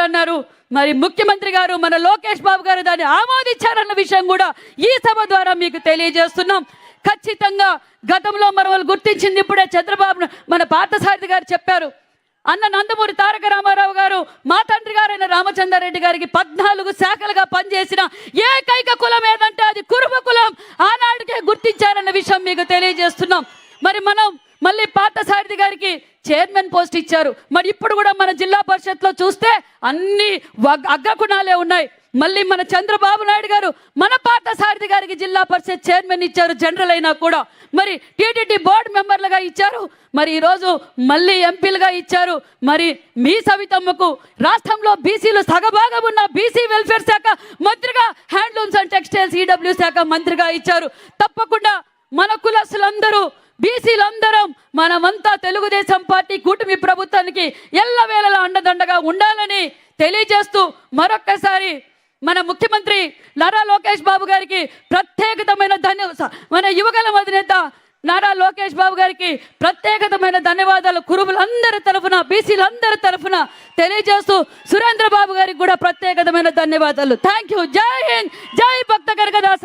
ఇవ్వాలన్నారు మరి ముఖ్యమంత్రి గారు మన లోకేష్ బాబు గారు దాన్ని ఆమోదించారన్న విషయం కూడా ఈ సభ ద్వారా మీకు తెలియజేస్తున్నాం. ఖచ్చితంగా గతంలో మనం వాళ్ళు గుర్తించింది ఇప్పుడే చంద్రబాబు మన పార్థసారథి గారు చెప్పారు. అన్న నందమూరి తారక రామారావు గారు మా తండ్రి గారైన రామచంద్రారెడ్డి గారికి పద్నాలుగు శాఖలుగా పనిచేసిన ఏకైక కులం ఏదంటే అది కురుమ కులం ఆనాటికే గుర్తించారన్న విషయం మీకు తెలియజేస్తున్నాం. మరి మనం మళ్ళీ పార్థసారథి గారికి చైర్మన్ పోస్ట్ ఇచ్చారు. మరి ఇప్పుడు కూడా మన జిల్లా పరిషత్లో చూస్తే అన్ని అగ్రకుణాలే ఉన్నాయి. మళ్ళీ మన చంద్రబాబు నాయుడు గారు మన పార్థసారథి గారికి జిల్లా పరిషత్ చైర్మన్ ఇచ్చారు జనరల్ అయినా కూడా. మరి టీటీడీ బోర్డు మెంబర్లుగా ఇచ్చారు. మరి ఈరోజు మళ్ళీ ఎంపీలుగా ఇచ్చారు. మరి మీ సవితమ్మకు రాష్ట్రంలో బీసీలు సగభాగం ఉన్న బీసీ వెల్ఫేర్ శాఖ మంత్రిగా హ్యాండ్లూమ్స్ అండ్ టెక్స్టైల్స్ ఈడబ్ల్యూ శాఖ మంత్రిగా ఇచ్చారు. తప్పకుండా మన కులస్తులందరూ బీసీలందరం మనమంతా తెలుగుదేశం పార్టీ కూటమి ప్రభుత్వానికి ఎల్లవేళలా అండదండగా ఉండాలని తెలియజేస్తూ మరొక్కసారి మన ముఖ్యమంత్రి నారా లోకేష్ బాబు గారికి ప్రత్యేకతమైన ధన్య మన యువగల అధినేత నారా లోకేష్ బాబు గారికి ప్రత్యేకతమైన ధన్యవాదాలు కురువులందరి తరఫున బీసీలందరి తరఫున తెలియజేస్తూ సురేంద్ర బాబు గారికి కూడా ప్రత్యేకతమైన ధన్యవాదాలు. థ్యాంక్ యూ జై హింద్. జై భక్త కనకదాస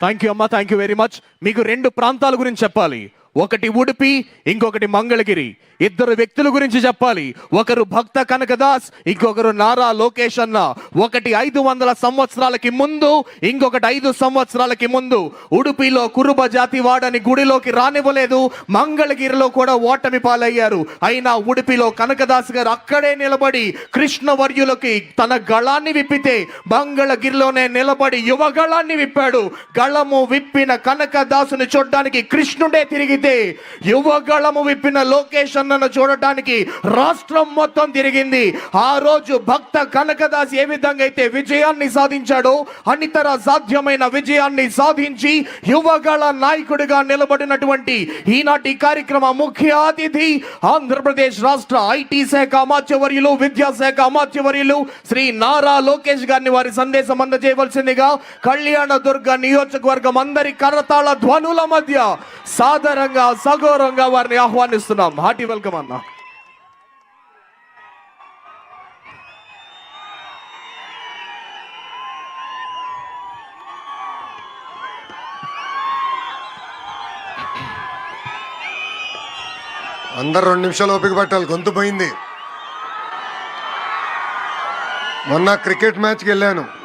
థ్యాంక్ యూ అమ్మా. థ్యాంక్ యూ వెరీ మచ్ మీకు రెండు ప్రాంతాల గురించి చెప్పాలి. ఒకటి ఉడిపి ఇంకొకటి మంగళగిరి. ఇద్దరు వ్యక్తుల గురించి చెప్పాలి. ఒకరు భక్త కనకదాస్ ఇంకొకరు నారా లోకేష్ అన్న. ఒకటి ఐదు వందల సంవత్సరాలకి ముందు ఇంకొకటి ఐదు సంవత్సరాలకి ముందు. ఉడుపిలో కురుబ జాతి వాడని గుడిలోకి రానివ్వలేదు. మంగళగిరిలో కూడా ఓటమి పాలయ్యారు. అయినా ఉడిపిలో కనకదాస్ గారు అక్కడే నిలబడి కృష్ణవర్యులకి తన గళాన్ని విప్పితే మంగళగిరిలోనే నిలబడి యువ గళాన్ని విప్పాడు. గళము విప్పిన కనకదాసుని చూడ్డానికి కృష్ణుడే తిరిగితే అంటే యువగళము విప్పిన లోకేష్ అన్నను చూడటానికి రాష్ట్రం మొత్తం తిరిగింది. ఆ రోజు భక్త కనకదాస్ ఏ విధంగా అయితే విజయాన్ని సాధించాడో అన్నితర సాధ్యమైన విజయాన్ని సాధించి యువగళ నాయకుడిగా నిలబడినటువంటి ఈనాటి కార్యక్రమ ముఖ్య అతిథి ఆంధ్రప్రదేశ్ రాష్ట్ర ఐటీ శాఖ అమాత్యవర్యులు విద్యాశాఖ అమాత్యవర్యులు శ్రీ నారా లోకేష్ గారిని వారి సందేశం అందజేయవలసిందిగా కళ్యాణ దుర్గ నియోజకవర్గం అందరి కరతాళ ధ్వనుల మధ్య సాదరంగా సగౌరవంగా వారిని ఆహ్వానిస్తున్నాం. హార్టీ వెల్కమ్ అన్న. అందరు రెండు నిమిషాలు ఓపిక పట్టాలి గొంతు పోయింది. మొన్న క్రికెట్ మ్యాచ్కి వెళ్ళాను.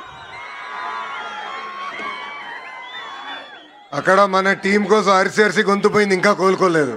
అక్కడ మన టీం కోసం అరిసి అరిసి గొంతుపోయింది ఇంకా కోలుకోలేదు.